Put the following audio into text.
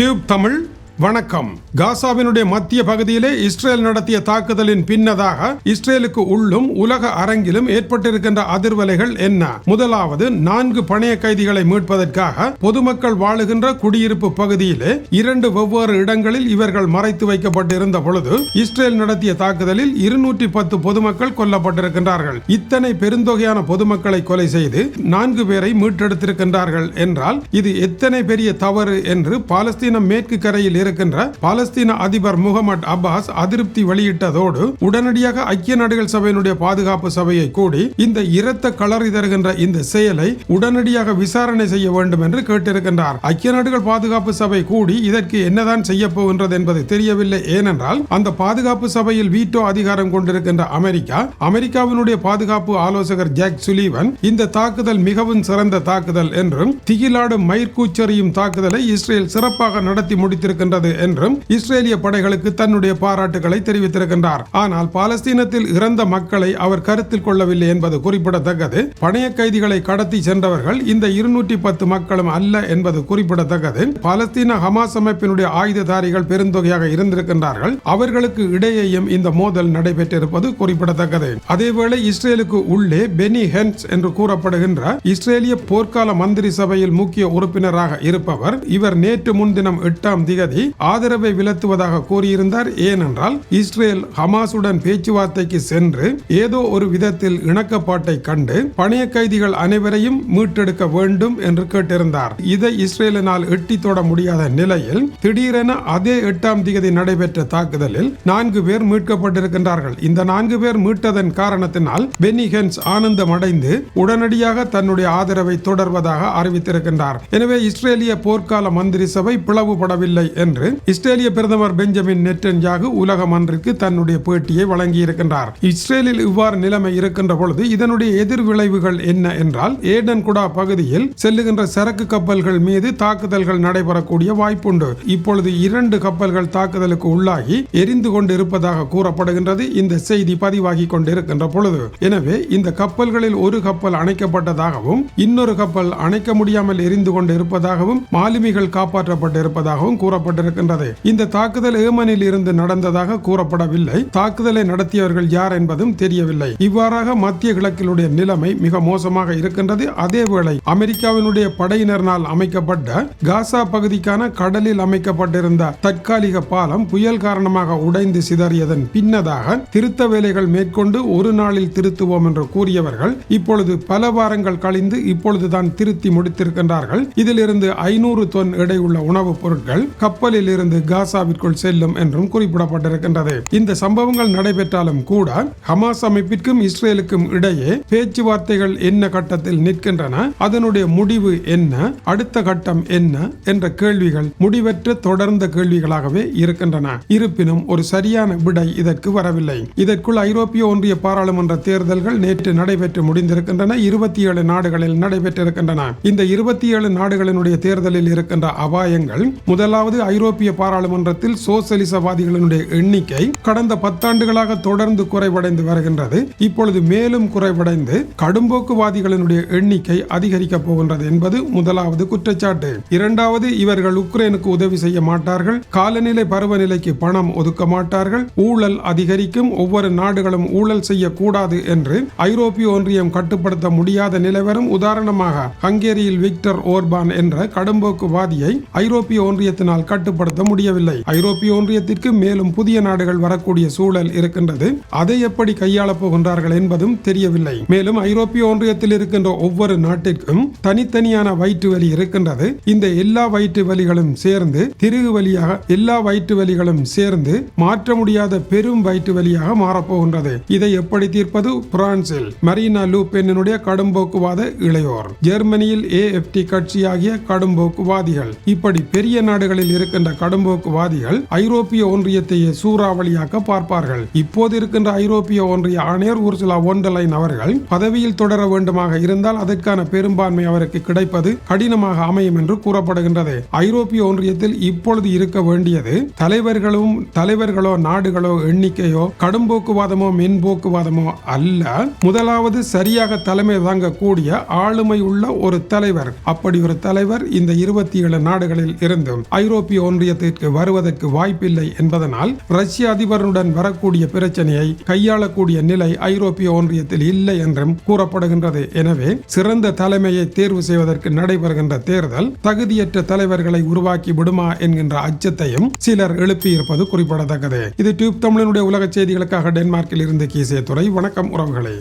Tube Tamil வணக்கம். காசாவினுடைய மத்திய பகுதியிலே இஸ்ரேல் நடத்திய தாக்குதலின் பின்னதாக இஸ்ரேலுக்கு உள்ளும் உலக அரங்கிலும் ஏற்பட்டிருக்கின்ற அதிர்வலைகள் என்ன? முதலாவது நான்கு பணைய கைதிகளை மீட்பதற்காக பொதுமக்கள் வாழுகின்ற குடியிருப்பு பகுதியிலே இரண்டு வெவ்வேறு இடங்களில் இவர்கள் மறைத்து வைக்கப்பட்டிருந்த பொழுது இஸ்ரேல் நடத்திய தாக்குதலில் இருநூற்றி பத்து பொதுமக்கள் கொல்லப்பட்டிருக்கின்றார்கள். இத்தனை பெருந்தொகையான பொதுமக்களை கொலை செய்து நான்கு பேரை மீட்டெடுத்திருக்கின்றார்கள் என்றால் இது எத்தனை பெரிய தவறு என்று பாலஸ்தீனம் மேற்கு கரையில் இருக்கின்ற பாலஸ்தீன அதிபர் முகமது அப்பாஸ் அதிருப்தி வெளியிட்டதோடு உடனடியாக ஐக்கிய நாடுகள் சபையினுடைய பாதுகாப்பு சபையை கூடி இந்த இரத்த களறி தருகின்ற இந்த செயலை உடனடியாக விசாரணை செய்ய வேண்டும் என்று கேட்டிருக்கின்றார். ஐக்கிய நாடுகள் பாதுகாப்பு சபை கூடி இதற்கு என்னதான் செய்ய போகின்றது என்பது தெரியவில்லை. ஏனென்றால் அந்த பாதுகாப்பு சபையில் வீட்டோ அதிகாரம் கொண்டிருக்கின்ற அமெரிக்கா அமெரிக்காவினுடைய பாதுகாப்பு ஆலோசகர் ஜாக் சுலீவன் இந்த தாக்குதல் மிகவும் சிறந்த தாக்குதல் என்றும் திகிலாடும் மயிர்கூச்செறியும் தாக்குதலை இஸ்ரேல் சிறப்பாக நடத்தி முடித்திருக்கின்ற இருக்கின்றது என்றும் இஸ்ரேலிய படைகளுக்கு தன்னுடைய பாராட்டுகளை தெரிவித்திருக்கின்றார். ஆனால் பாலஸ்தீனத்தில் இறந்த மக்களை அவர் கருத்தில் கொள்ளவில்லை என்பது குறிப்பிடத்தக்கது. பணைய கைதிகளை கடத்தி சென்றவர்கள் இந்த இருநூற்றி பத்து மக்களும் அல்ல என்பது குறிப்பிடத்தக்கது. பாலஸ்தீன ஹமாஸ் அமைப்பினுடைய ஆயுததாரிகள் பெருந்தொகையாக இருந்திருக்கின்றார்கள். அவர்களுக்கு இடையேயும் இந்த மோதல் நடைபெற்றிருப்பது குறிப்பிடத்தக்கது. அதேவேளை இஸ்ரேலுக்கு உள்ளே பெனி ஹென்ஸ் என்று கூறப்படுகின்ற இஸ்ரேலிய போர்க்கால மந்திரி சபையில் முக்கிய உறுப்பினராக இருப்பவர் இவர் நேற்று முன்தினம் எட்டாம் திகதி ஆதரவை விலத்துவதாக கூறியிருந்தார். ஏனென்றால் இஸ்ரேல் ஹமாசுடன் பேச்சுவார்த்தைக்கு சென்று ஏதோ ஒரு விதத்தில் இணக்கப்பாட்டை கண்டு பணைய கைதிகள் அனைவரையும் மீட்டெடுக்க வேண்டும் என்று கேட்டிருந்தார். இதை இஸ்ரேலினால் எட்டி தொட முடியாத நிலையில் திடீரென அதே எட்டாம் தேதி நடைபெற்ற தாக்குதலில் நான்கு பேர் மீட்கப்பட்டிருக்கின்றார்கள். இந்த நான்கு பேர் மீட்டதன் காரணத்தினால் பென்னி ஹென்ஸ் ஆனந்தம் அடைந்து உடனடியாக தன்னுடைய ஆதரவை தொடர்வதாக அறிவித்திருக்கின்றார். எனவே இஸ்ரேலிய போர்க்கால மந்திரி சபை பிளவுபடவில்லை என்று என்று இஸ்ரேலிய பிரதமர் பெஞ்சமின் நெட்டன்யாகு உலக மன்றிற்கு தன்னுடைய பேட்டியை வழங்கியிருக்கின்றார். இஸ்ரேலில் இவ்வாறு நிலைமை இருக்கின்ற பொழுது இதனுடைய எதிர்விளைவுகள் என்ன என்றால் ஏடன் குடா பகுதியில் செல்லுகின்ற சரக்கு கப்பல்கள் மீது தாக்குதல்கள் நடைபெறக்கூடிய வாய்ப்புண்டு. இப்பொழுது இரண்டு கப்பல்கள் தாக்குதலுக்கு உள்ளாகி எரிந்து கொண்டு இருப்பதாக கூறப்படுகின்றது. இந்த செய்தி பதிவாகி கொண்டிருக்கின்ற பொழுது எனவே இந்த கப்பல்களில் ஒரு கப்பல் அணைக்கப்பட்டதாகவும் இன்னொரு கப்பல் அணைக்க முடியாமல் எரிந்து கொண்டு இருப்பதாகவும் மாலுமிகள் காப்பாற்றப்பட்டிருப்பதாகவும் கூறப்பட்டு கூறப்பட்டிருக்கின்றது இந்த தாக்குதல் ஏமனில் இருந்து நடந்ததாக கூறப்படவில்லை. தாக்குதலை நடத்தியவர்கள் யார் என்பதும் தெரியவில்லை. இவ்வாறாக மத்திய கிழக்கிலுடைய நிலைமை மிக மோசமாக இருக்கின்றது. அதேவேளை அமெரிக்காவினுடைய படையினரினால் அமைக்கப்பட்ட காசா பகுதிக்கான கடலில் அமைக்கப்பட்டிருந்த தற்காலிக பாலம் புயல் காரணமாக உடைந்து சிதறியதன் பின்னதாக திருத்த வேலைகள் மேற்கொண்டு ஒரு நாளில் திருத்துவோம் என்று கூறியவர்கள் இப்பொழுது பல வாரங்கள் கழிந்து இப்பொழுதுதான் திருத்தி முடித்திருக்கின்றார்கள். இதிலிருந்து ஐநூறு தொன் எடையுள்ள உணவுப் பொருட்கள் கப்பல் கப்பலில் இருந்து காசாவிற்குள் செல்லும் என்றும் குறிப்பிடப்பட்டிருக்கின்றது. இந்த சம்பவங்கள் நடைபெற்றாலும் கூட ஹமாஸ் அமைப்பிற்கும் இஸ்ரேலுக்கும் இடையே பேச்சுவார்த்தைகள் என்ன கட்டத்தில் நிற்கின்றன அதனுடைய முடிவு என்ன அடுத்த கட்டம் என்ன என்ற கேள்விகள் முடிவற்ற தொடர்ந்த கேள்விகளாகவே இருக்கின்றன. இருப்பினும் ஒரு சரியான விடை இதற்கு வரவில்லை. இதற்குள் ஐரோப்பிய ஒன்றிய பாராளுமன்ற தேர்தல்கள் நேற்று நடைபெற்று முடிந்திருக்கின்றன. இருபத்தி ஏழு நாடுகளில் நடைபெற்றிருக்கின்றன. இந்த இருபத்தி ஏழு நாடுகளினுடைய தேர்தலில் இருக்கின்ற அபாயங்கள் முதலாவது ஐரோப்பிய பாராளுமன்றத்தில் சோசலிசவாதிகளினுடைய எண்ணிக்கை கடந்த பத்தாண்டுகளாக தொடர்ந்து குறைவடைந்து வருகின்றது. இப்பொழுது மேலும் குறைவடைந்து கடும்போக்குவாதிகளினுடைய எண்ணிக்கை அதிகரிக்க போகின்றது என்பது முதலாவது குற்றச்சாட்டு. இரண்டாவது இவர்கள் உக்ரைனுக்கு உதவி செய்ய மாட்டார்கள். காலநிலை பருவநிலைக்கு பணம் ஒதுக்க மாட்டார்கள். ஊழல் அதிகரிக்கும். ஒவ்வொரு நாடுகளும் ஊழல் செய்யக்கூடாது என்று ஐரோப்பிய ஒன்றியம் கட்டுப்படுத்த முடியாத நிலவரம் உதாரணமாக ஹங்கேரியில் விக்டர் ஓர்பான் என்ற கடும்போக்குவாதியை ஐரோப்பிய ஒன்றியத்தினால் கட்டு கட்டுப்படுத்த முடியவில்லை. ஐரோப்பிய ஒன்றியத்திற்கு மேலும் புதிய நாடுகள் வரக்கூடிய சூழல் இருக்கின்றது. அதை எப்படி கையாளப் போகின்றார்கள் என்பதும் தெரியவில்லை. மேலும் ஐரோப்பிய ஒன்றியத்தில் இருக்கின்ற ஒவ்வொரு நாட்டிற்கும் தனித்தனியான வயிற்று வலி இருக்கின்றது. இந்த எல்லா வயிற்று வலிகளும் சேர்ந்து திருகு வழியாக எல்லா வயிற்று வலிகளும் சேர்ந்து மாற்ற முடியாத பெரும் வயிற்று வலியாக மாறப்போகின்றது இதை எப்படி தீர்ப்பது? பிரான்சில் மரீனா லூபென்னுடைய பெண்ணினுடைய கடும்போக்குவாத இளையோர். ஜெர்மனியில் ஏஎஃப்டி கட்சி ஆகிய கடும்போக்குவாதிகள் இப்படி பெரிய நாடுகளில் இருக்கின்ற இருக்கின்ற கடும்போக்குவாதிகள் ஐரோப்பிய ஒன்றியத்தையே சூறாவளியாக்க பார்ப்பார்கள். இப்போது இருக்கின்ற ஐரோப்பிய ஒன்றிய ஆணையர் உர்சுலா ஒண்டலைன் அவர்கள் பதவியில் தொடர வேண்டுமாக இருந்தால் அதற்கான பெரும்பான்மை அவருக்கு கிடைப்பது கடினமாக அமையும் என்று கூறப்படுகின்றது. ஐரோப்பிய ஒன்றியத்தில் இப்பொழுது இருக்க வேண்டியது தலைவர்களும் தலைவர்களோ நாடுகளோ எண்ணிக்கையோ கடும்போக்குவாதமோ மென்போக்குவாதமோ அல்ல. முதலாவது சரியாக தலைமை தாங்கக்கூடிய ஆளுமை உள்ள ஒரு தலைவர். அப்படி ஒரு தலைவர் இந்த இருபத்தி ஏழு நாடுகளில் இருந்தும் ஐரோப்பிய ஒன்றியத்திற்கு வருவதற்கு வாய்ப்பில்லை என்பதனால் ரஷ்ய அதிபருடன் வரக்கூடிய பிரச்சனையை கையாளக்கூடிய நிலை ஐரோப்பிய ஒன்றியத்தில் இல்லை என்றும் கூறப்படுகின்றது. எனவே சிறந்த தலைமையை தேர்வு செய்வதற்கு நடைபெறுகின்ற தேர்தல் தகுதியற்ற தலைவர்களை உருவாக்கி விடுமா என்கின்ற அச்சத்தையும் சிலர் எழுப்பியிருப்பது குறிப்பிடத்தக்கது. இது டியூப் தமிழனுடைய உலக செய்திகளுக்காக டென்மார்க்கில் இருந்து கீசே துறை வணக்கம் உறவுகளே.